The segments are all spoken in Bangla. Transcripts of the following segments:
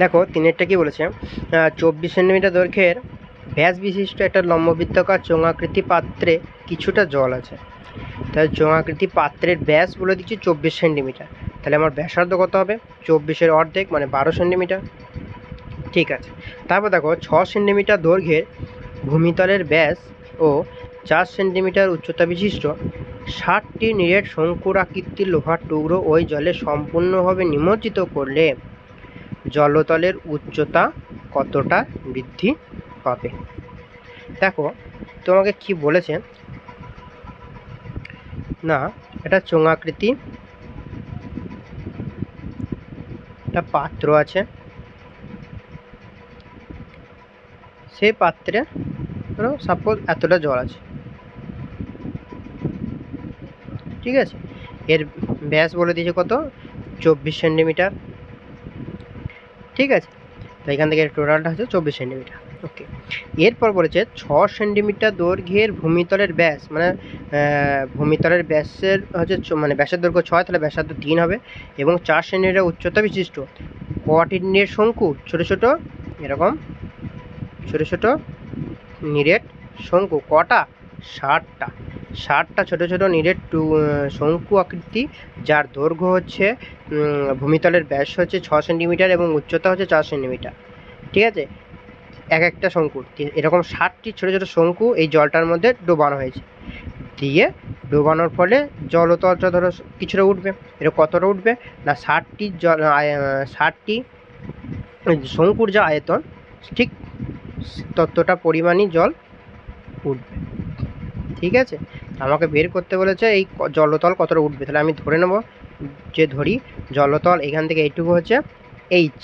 দেখো, তিনেরটা কি বলেছে? চব্বিশ সেন্টিমিটার দৈর্ঘ্যের ব্যাস বিশিষ্ট একটা লম্ববৃত্তাকার চোঙাকৃতি পাত্রে কিছুটা জল আছে। তাহলে চোঙাকৃতি পাত্রের ব্যাস বলে দিচ্ছি চব্বিশ সেন্টিমিটার। তাহলে আমার ব্যাসার্ধ কত হবে? চব্বিশের অর্ধেক মানে বারো সেন্টিমিটার। ঠিক আছে। তারপর দেখো, ছ সেন্টিমিটার দৈর্ঘ্যের ভূমিতলের ব্যাস ও চার সেন্টিমিটার উচ্চতা বিশিষ্ট ষাটটি নিরেট শঙ্কুর আকৃতির লোহার টুকরো ওই জলে সম্পূর্ণভাবে নিমজ্জিত করলে জলতলের উচ্চতা কতটা বৃদ্ধি পাবে? দেখো, তোমাকে কি বলেছে? না, এটা চোঙাকৃতি। একটা পাত্র আছে। সেই পাত্রে ধরো সাপোজ এতটা জল আছে। ঠিক আছে? এর ব্যাস বলে দিয়েছে কত? চব্বিশ সেন্টিমিটার। ঠিক আছে? তো এখান থেকে টোটালটা হচ্ছে চব্বিশ সেন্টিমিটার। ওকে এরপর বলেছে ছ সেন্টিমিটার দৈর্ঘ্যের ভূমিতলের ব্যাস মানে ভূমিতলের ব্যাসের হচ্ছে মানে ব্যাসের দৈর্ঘ্য ছয় তাহলে ব্যাসার্ধ তিন হবে এবং চার সেন্টিমিটার উচ্চতা বিশিষ্ট। কটি শঙ্কু, ছোটো ছোটো, এরকম, ছোটো ছোটো, নিরেট শঙ্কু, কটা? ষাটটা। ষাটটা ছোটো ছোটো নিরেট টু শঙ্কু আকৃতি, যার দৈর্ঘ্য হচ্ছে ভূমিতলের ব্যাস হচ্ছে ছ সেন্টিমিটার এবং উচ্চতা হচ্ছে চার সেন্টিমিটার। ঠিক আছে? এক একটা শঙ্কু। এরকম ষাটটি ছোটো ছোটো শঙ্কু এই জলটার মধ্যে ডোবানো হয়েছে। দিয়ে ডোবানোর ফলে জলতলটা ধরো কিছুটা উঠবে। এটা কতটা উঠবে? না, ষাটটি জল ষাটটি শঙ্কুর যা আয়তন, ঠিক ততটা পরিমাণই জল উঠবে। ঠিক আছে? আমাকে বের করতে বলেছে এই জলতল কতটা উঠবে? তাহলে আমি ধরে নেব যে ধরি জলতল এখান থেকে এইটুকু হচ্ছে এইচ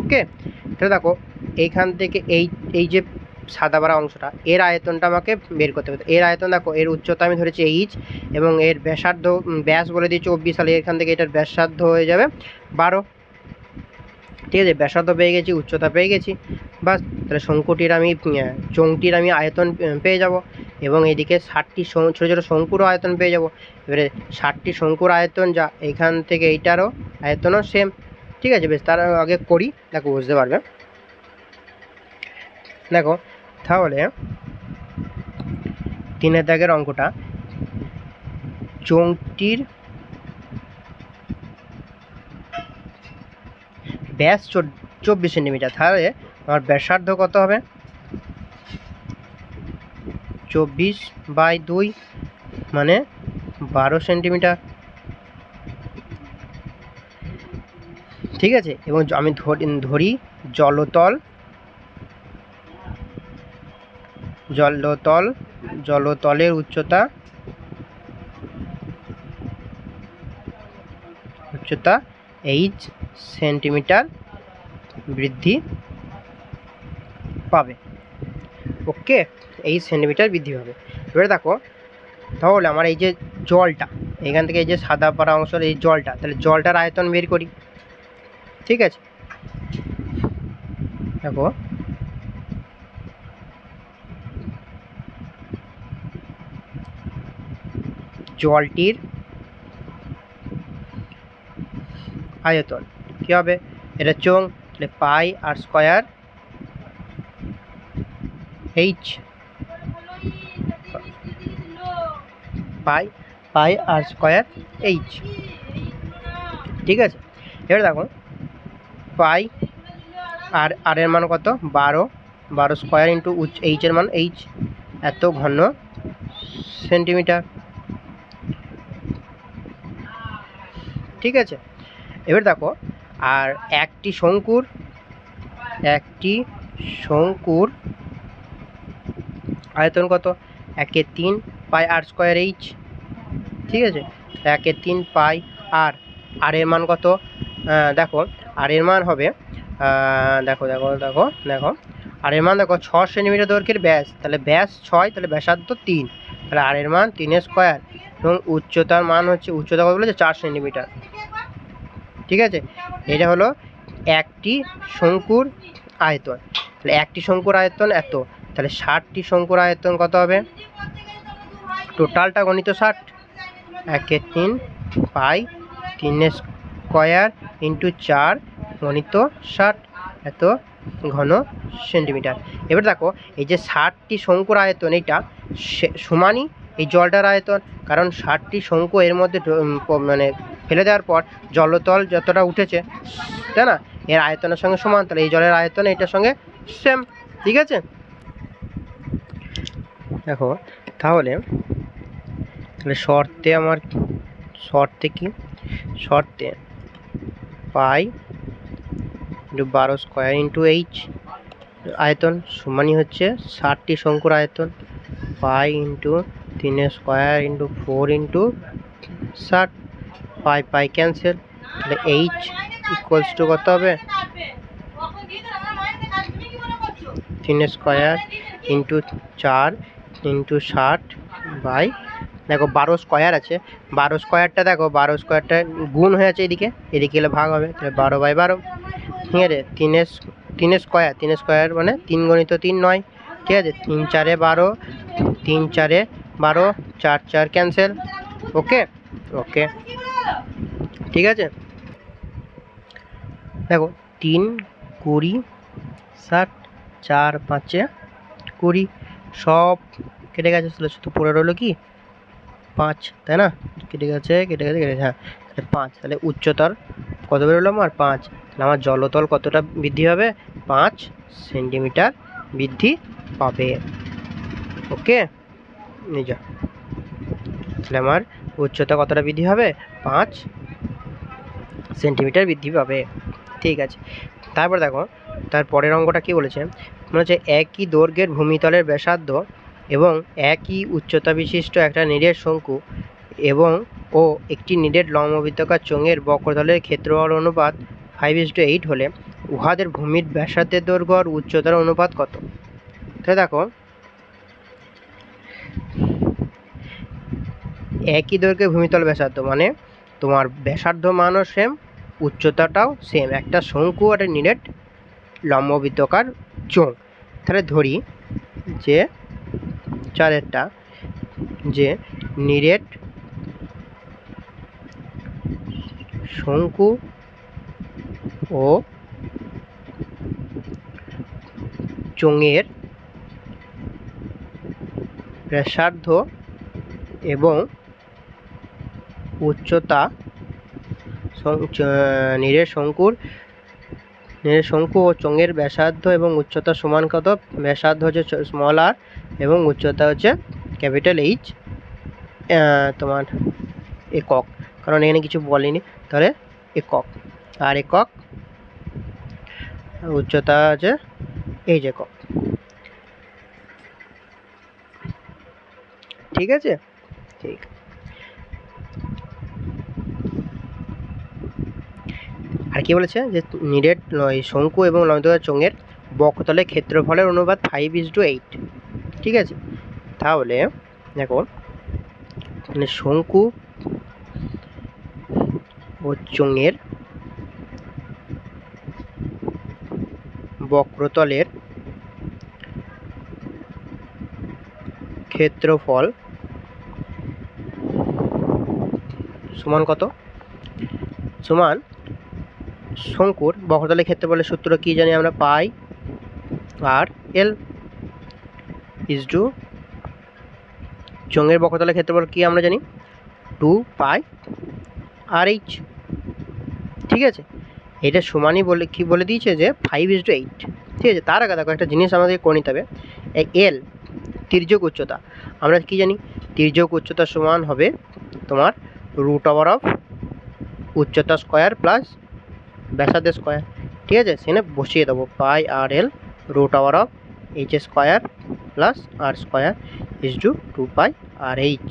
ওকে তাহলে দেখো এইখান থেকে এই এই যে সাদা বাড়া অংশটা এর আয়তনটা আমাকে বের করতে হবে। এর আয়তন দেখো এর উচ্চতা আমি ধরেছি এইচ এবং এর ব্যাসার্ধ ব্যাস বলে দিই চব্বিশ সালে এখান থেকে এটার ব্যাসার্ধ হয়ে যাবে বারো। ঠিক আছে ব্যাসার্ধ পেয়ে গেছি উচ্চতা পেয়ে গেছি বাস। তাহলে শঙ্কুটির আমি উম, চোঙটির আমি আয়তন পেয়ে যাব। এবং এদিকে ষাটটি ছোটো ছোটো শঙ্কুরও আয়তন পেয়ে যাব। এবারে ষাটটি শঙ্কুর আয়তন যা এখান থেকে এইটারও আয়তনও সেম ঠিক আছে, বেশ, তার আগে করি, দেখো, বুঝতে পারবে। দেখো, তাহলে তিনের দাগের অঙ্কটা চোঙটির ব্যাস চব্বিশ সেন্টিমিটার, তাহলে আমার ব্যাসার্ধ কত হবে? চব্বিশ বাই দুই মানে বারো সেন্টিমিটার। ঠিক আছে? এবং আমি ধরি জলতল জলতল, জলতলের উচ্চতা উচ্চতা এইচ সেন্টিমিটার বৃদ্ধি পাবে। ওকে? এই সেন্টিমিটার বৃদ্ধি পাবে। এবারে দেখো, তাহলে আমার এই যে জলটা, এখান থেকে এই যে সাদা পাড়া অংশের এই জলটা, তাহলে জলটার আয়তন বের করি। ঠিক আছে? দেখো। জলটির আয়তন কী হবে? এটা চোং তাহলে pi r square h pi pi r square h. ঠিক আছে? এবার দেখো, পাই আর আর এর মান কত? বারো। বারো স্কোয়ার ইন্টু উচ্চ এইচের মান এইচ। এত ঘন সেন্টিমিটার। ঠিক আছে? এবার দেখো, আর একটি শঙ্কুর একটি শঙ্কুর আয়তন কত? একে তিন পাই আর স্কোয়ার এইচ। ঠিক আছে? একে তিন পাই আর আর এর মান কত? দেখো, আর এর মান হবে দেখো দেখো দেখো দেখো, আর এর মান দেখো, ছ সেন্টিমিটার দৈর্ঘ্যের ব্যাস, তাহলে ব্যাস ছয়, তাহলে ব্যাসার্ধ তিন, তাহলে আর এর মান তিনের স্কোয়ার এবং উচ্চতার মান হচ্ছে, উচ্চতা কত বলেছে? চার সেন্টিমিটার, ঠিক আছে? এটা হলো একটি শঙ্কুর আয়তন, তাহলে একটি শঙ্কুর আয়তন এত, তাহলে ষাটটি শঙ্কুর আয়তন কত হবে? টোটালটা গণিত ষাট একে তিন পাই তিনের স্কোয়ার ইন্টু চার গণিত ষাট। এত ঘন সেন্টিমিটার। এবার দেখো, এই যে ষাটটি শঙ্কুর আয়তন, এইটা সমানই এই জলটার আয়তন। কারণ ষাটটি শঙ্কু এর মধ্যে মানে ফেলে দেওয়ার পর জলতল যতটা উঠেছে, তাই না? এর আয়তনের সঙ্গে সমান, তাহলে এই জলের আয়তন এটার সঙ্গে সেম ঠিক আছে? দেখো, তাহলে তাহলে শর্তে আমার শর্তে কি? শর্তে পাই বারো স্কোয়ার ইন্টু এইচ আয়তন সমানই হচ্ছে ষাটটি শঙ্কুর আয়তন। পাই ইন্টু তিনের স্কোয়ার ইন্টু ফোর ইন্টু ষাট। পাই পাই ক্যান্সেল তাহলে এইচ ইকুয়ালস টু কত হবে? তিন স্কোয়ার ইন্টু চার ইন্টু ষাট বাই দেখো বারো স্কোয়ার আছে। বারো স্কোয়ারটা দেখো, বারো স্কোয়ারটা গুণ হয়ে আছে এদিকে। এদিকে এলে ভাগ হবে, তাহলে বারো বাই বারো। ঠিক আছে? তিনের তিন স্কোয়ার তিন স্কোয়ার মানে তিন গণিত তিন নয়। ঠিক আছে? তিন চারে বারো, তিন চারে বারো, চার চার ক্যান্সেল ওকে? ওকে। ঠিক আছে? দেখো, তিন কুড়ি, ষাট, চার পাঁচে কুড়ি। সব কেটে গেছে, তাহলে শুধু পড়ে রইল কি? পাঁচ, তাই না? কেটে গেছে কেটে গেছে, কেটে হ্যাঁ। পাঁচ, তাহলে উচ্চতার কত বেরোলো আমার? পাঁচ। তাহলে আমার জলতল কতটা বৃদ্ধি হবে? পাঁচ সেন্টিমিটার বৃদ্ধি পাবে। ওকে? নিজা তাহলে আমার উচ্চতা কতটা বৃদ্ধি হবে? পাঁচ সেন্টিমিটার বৃদ্ধি পাবে। ঠিক আছে। তারপর দেখো, তার পরের অঙ্কটা কী বলেছে? মনে হচ্ছে একই দৈর্ঘ্যের ভূমিতলের ব্যাসার্ধ এবং একই উচ্চতা বিশিষ্ট একটা নিরেট শঙ্কু এবং ও একটি নিরেট লম্ববৃত্তাকার চোঙের বক্রতলের ক্ষেত্রফল অনুপাত ফাইভ ইস টু এইট হলে উহাদের ভূমির ব্যাসার্ধের দৈর্ঘ্য আর উচ্চতার অনুপাত কত? তাহলে দেখো, একই দৈর্ঘ্যের ভূমিতল ব্যাসার্ধ মানে তোমার ব্যাসার্ধ মানও সেম উচ্চতাটাও সেম একটা শঙ্কু আর নিরেট লম্ববৃত্তকার চোঙ। তাহলে ধরি যে চারেরটা যে নিরেট শঙ্কু ও চোঙের ব্যাসার্ধ এবং উচ্চতা নিরেট শঙ্কুর শঙ্কু ও চোঙের ব্যাসার্ধ এবং উচ্চতা সমান কত? ব্যাসার্ধ হচ্ছে স্মল আর এবং উচ্চতা হচ্ছে ক্যাপিটাল এইচ তোমার একক। কারণ এখানে কিছু বলেনি। তাহলে একক। আর একক? উচ্চতা আছে এইচ একক। ঠিক আছে? ঠিক। আর কি বলেছে? যে এই শঙ্কু এবং লম্বদৈর্ঘ্য চোঙের বক্ষতলের ক্ষেত্রফলের অনুপাত ফাইভ ইস টু এইট ঠিক আছে? তাহলে, দেখো মানে শঙ্কু ও চোঙের বক্রতলের ক্ষেত্রফল সমান কত? সমান শঙ্কুর বক্রতলের ক্ষেত্রফলের সূত্র কি জানি আমরা পাই? আর এল ইজ টু চোঙের বক্রতলের ক্ষেত্রফল কি আমরা জানি? Two pi r h. ঠিক আছে? এটা সমানই বলে, কি বলে দিয়েছে যে ফাইভ ইজ টু এইট ঠিক আছে? তার আগে দেখো একটা জিনিস আমাদের করে নিতে হবে। এই এল, তির্যক উচ্চতা। আমরা কি জানি? তির্যক উচ্চতা সমান হবে তোমার রুট ওভার অফ উচ্চতা স্কোয়ার প্লাস ব্যাসার্ধ স্কোয়ার। ঠিক আছে? সেখানে বসিয়ে দেবো। Pi r l root over of h square plus r square is to two pi r h.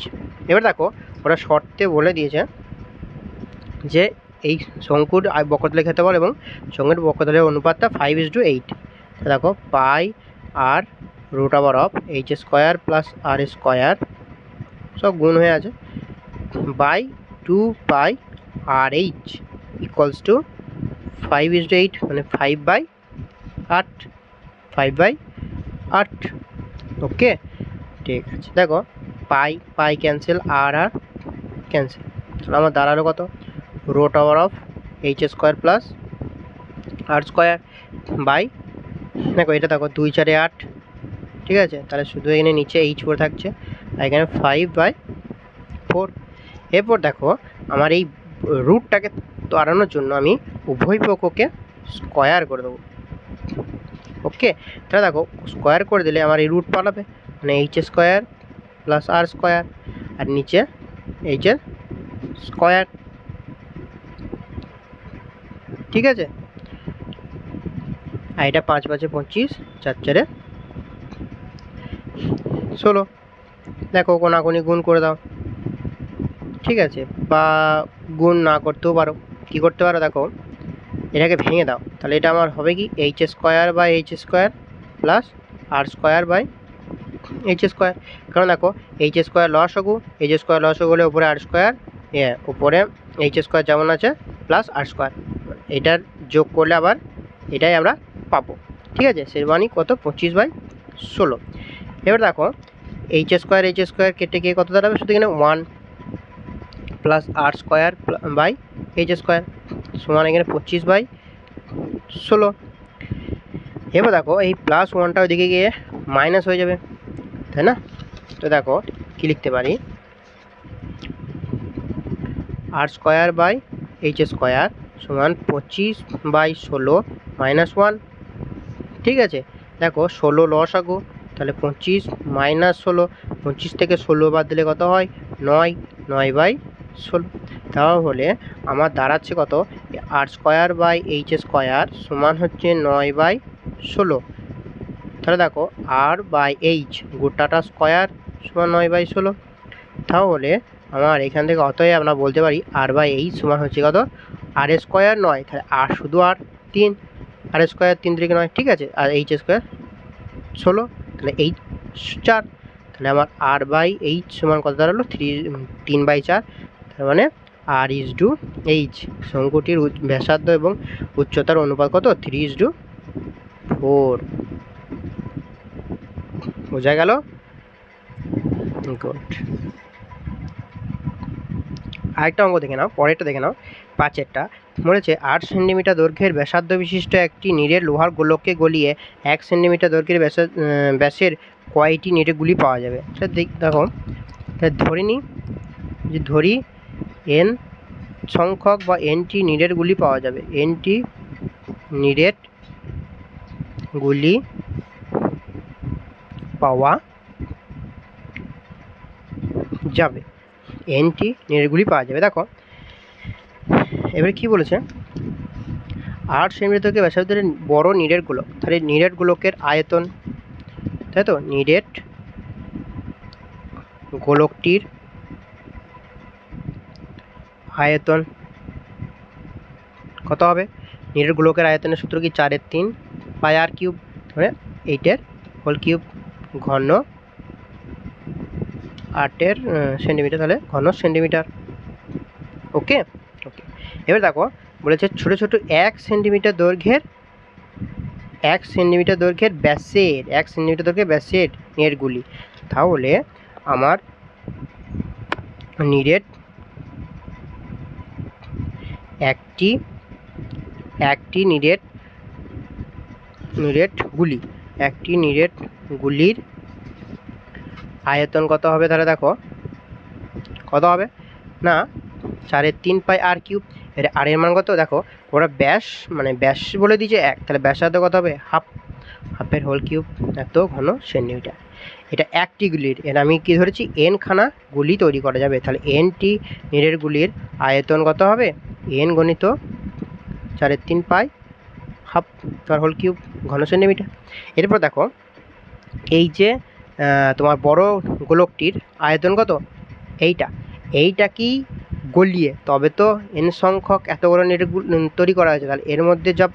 এবার দেখো, ওরা শর্তে বলে দিয়েছে যে এই শঙ্কুর বক্রতলের ক্ষেত্রফল এবং শঙ্কুর বক্রতলের অনুপাতটা ফাইভ ইজ টু এইট দেখো, pi r root over of h square plus r square সব গুণ হয়ে আছে। By two pi r h equals to five is eight মানে ফাইভ বাই আট ফাইভ বাই আট। ওকে ঠিক আছে। দেখো পাই পাই ক্যান্সেল আর আর ক্যান্সেল তাহলে আমার দাঁড়াল কত? Root over of h square plus r square by দেখো, এটা দেখো, দুই চারে আট। ঠিক আছে? তাহলে শুধু এখানে নিচে এইচ পড়ে থাকছে। আর এখানে ফাইভ বাই ফোর এরপর দেখো, আমার এই রুটটাকে তাড়ানোর জন্য আমি উভয় পক্ষকে স্কোয়ার করে দেবো। ওকে তাহলে দেখো স্কোয়ার করে দিলে আমার এই রুট পালাবে। মানে h square plus r square আর নিচে এইচ স্কোয়ার ঠিক আছে? আর এটা পাঁচ পাঁচে পঁচিশ, চার চারে ষোলো। দেখো, কোনাকুনি গুণ করে দাও। ঠিক আছে, বা গুণ না করতেও পারো। কী করতে পারো দেখো, এটাকে ভেঙে দাও। তাহলে এটা আমার হবে কি? H square by h square plus r square by h square কারণ দেখো এইচ স্কোয়ার লস হগু এইচ স্কোয়ার লস হলে উপরে আর স্কোয়ার এ, উপরে এইচ স্কোয়ার যেমন আছে প্লাস আর স্কোয়ার এটার যোগ করলে আবার এটাই আমরা পাবো। ঠিক আছে সে মানে কত? পঁচিশ বাই ষোলো। এবার দেখো এইচ স্কোয়ার এইচ স্কোয়ার কেটে গিয়ে কত দাঁড়াবে? শুধু এখানে one plus r square by h square সমান এখানে পঁচিশ বাই ষোলো। এবার দেখো, এই প্লাস ওয়ানটা ওইদিকে গিয়ে মাইনাস হয়ে যাবে, তাই না? তো দেখো, কী লিখতে পারি? R square by h square সমান পঁচিশ বাই ষোলো মাইনাস ওয়ান ঠিক আছে? দেখো, ষোলো লস আগো তাহলে পঁচিশ মাইনাস ষোলো, পঁচিশ থেকে ষোলো বাদ দিলে কত হয়? নয় নয় বাই তাহলে আমার দাঁড়াচ্ছে কত? R square by h square সমান হচ্ছে নয় বাই ষোলো। তাহলে দেখো, আর বাই এইচ গোটাটা স্কোয়ার সমান নয় বাই ষোলো। তাহলে আমার এখান থেকে অতএব আমরা বলতে পারি আর বাই এইচ সমান হচ্ছে কত? আর স্কোয়ার নয়, তাহলে আর শুধু আর তিন। আর স্কোয়ার তিন থেকে নয়, ঠিক আছে? আর এইচ স্কোয়ার ষোলো, তাহলে এইচ চার। তাহলে আমার আর বাই এইচ সমান কত দাঁড়াল? থ্রি তিন বাই চার। মানে আর ইজ টু এইচ শঙ্কুটির ব্যাসার্ধ এবং উচ্চতার অনুপাত কত? থ্রি ইজ টু ফোর বোঝা গেল? গুড আরেকটা অঙ্ক দেখে নাও, পরেরটা দেখে নাও, পাঁচেরটা। বলেছে, আট সেন্টিমিটার দৈর্ঘ্যের ব্যাসার্ধ বিশিষ্ট একটি নিরের লোহার গোলককে গলিয়ে এক সেন্টিমিটার দৈর্ঘ্যের ব্যাসা ব্যাসের কয়টি নিরে গুলি পাওয়া যাবে? দেখ ধরে নিই যে ধরি এন সংখ্যক বা এনটি নিরের গুলি পাওয়া যাবে। এনটি নিরেট গুলি পাওয়া যাবে। এনটি নিরেটগুলি পাওয়া যাবে। দেখো, এবারে কি বলেছে? আট থেকে ব্যাসার্ধের বড় নিরেট গোলক তাহলে নিরেট গোলকের আয়তন, তাই তো? নিরেট গোলকটির আয়তন কত হবে? নিরেট গোলকের আয়তনের সূত্র কি চারের তিন? পাই আর কিউব মানে এইটের হোল কিউব ঘন আটের সেন্টিমিটার, তাহলে ঘন সেন্টিমিটার। ওকে? ওকে। এবার দেখো, বলেছে ছোট ছোট এক সেন্টিমিটার দৈর্ঘ্যের, এক সেন্টিমিটার দৈর্ঘ্যের ব্যাসের, এক সেন্টিমিটার দৈর্ঘ্যের ব্যাসের নেটগুলি তাহলে আমার নিরেট একটি একটি নিরেট নিরেট গুলি। একটি নিরেট গুলির আয়তন কত হবে তাহলে দেখো? কত হবে? না, চারের তিন পাই আর কিউব। এর আর এর মান কত? দেখো, ওরা ব্যাস মানে ব্যাস বলে দিয়েছে এক। তাহলে ব্যাসার্ধ কত হবে? হাফ। হাফের হোল কিউব, এত ঘন সেন্টিমিটার এটা। একটি গুলির। এর আমি কি ধরেছি? এন খানা গুলি তৈরি করা যাবে। তাহলে এনটি নিরের গুলির আয়তন কত হবে? এন গণিত, চারের তিন পাই, হাফ তার হোল কিউব ঘন সেন্টিমিটার। এরপর দেখো, এই যে তোমার বড় গোলকটির আয়তন কত? এইটা। এইটা কি গলিয়ে? তবে তো এন সংখ্যক এত বড় নেট তৈরি করা হয়েছে। তাহলে এর মধ্যে যা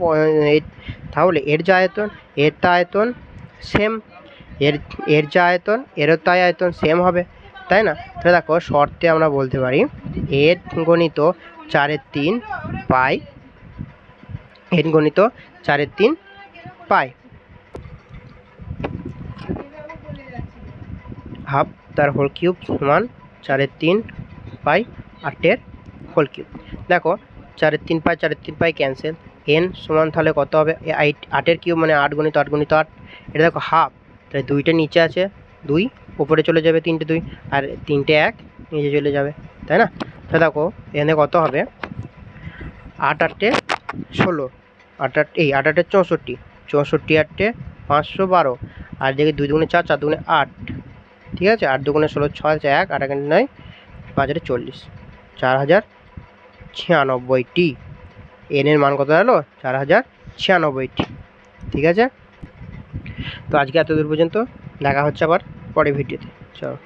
তাহলে এর যা আয়তন, এর তা আয়তন সেম এর এর যা আয়তন, এরও তাই আয়তন সেম হবে। তাই না? তাহলে দেখো, শর্তে আমরা বলতে পারি, এর গণিত চারের তিন পাই। এর গণিত চারের তিন পাই। হাফ তার হোল কিউব সমান চারের তিন পাই আটের হোল কিউব। দেখো, চারের তিন পাই, চারের তিন পাই ক্যান্সেল এন সমান তাহলে কত হবে? আইট, আটের কিউব মানে আট গণিত আট গণিত আট। এটা দেখো হাফ। তাহলে দুইটা নিচে আছে, দুই, উপরে চলে যাবে তিনটে দুই, আর তিনটে এক নিচে চলে যাবে, তাই না? তাহলে দেখো, এখানে কত হবে? আট আটটে ষোলো। আট আট, এই আট আটে চৌষট্টি। চৌষট্টি আটটে পাঁচশো বারো। আর দেখি দুই দুগুণে চার চার দুগুণে আট। ঠিক আছে? আট দুগুণে ষোলো, ছয় এক, আট এখানে নয়, পাঁচ আটে চল্লিশ। চার হাজার ছিয়ানব্বইটি। এনের মান কত হলো? চার হাজার ছিয়ানব্বইটি। ঠিক আছে? তো আজকে এত দূর পর্যন্ত। দেখা হচ্ছে আবার পরে ভিডিওতে। চলো।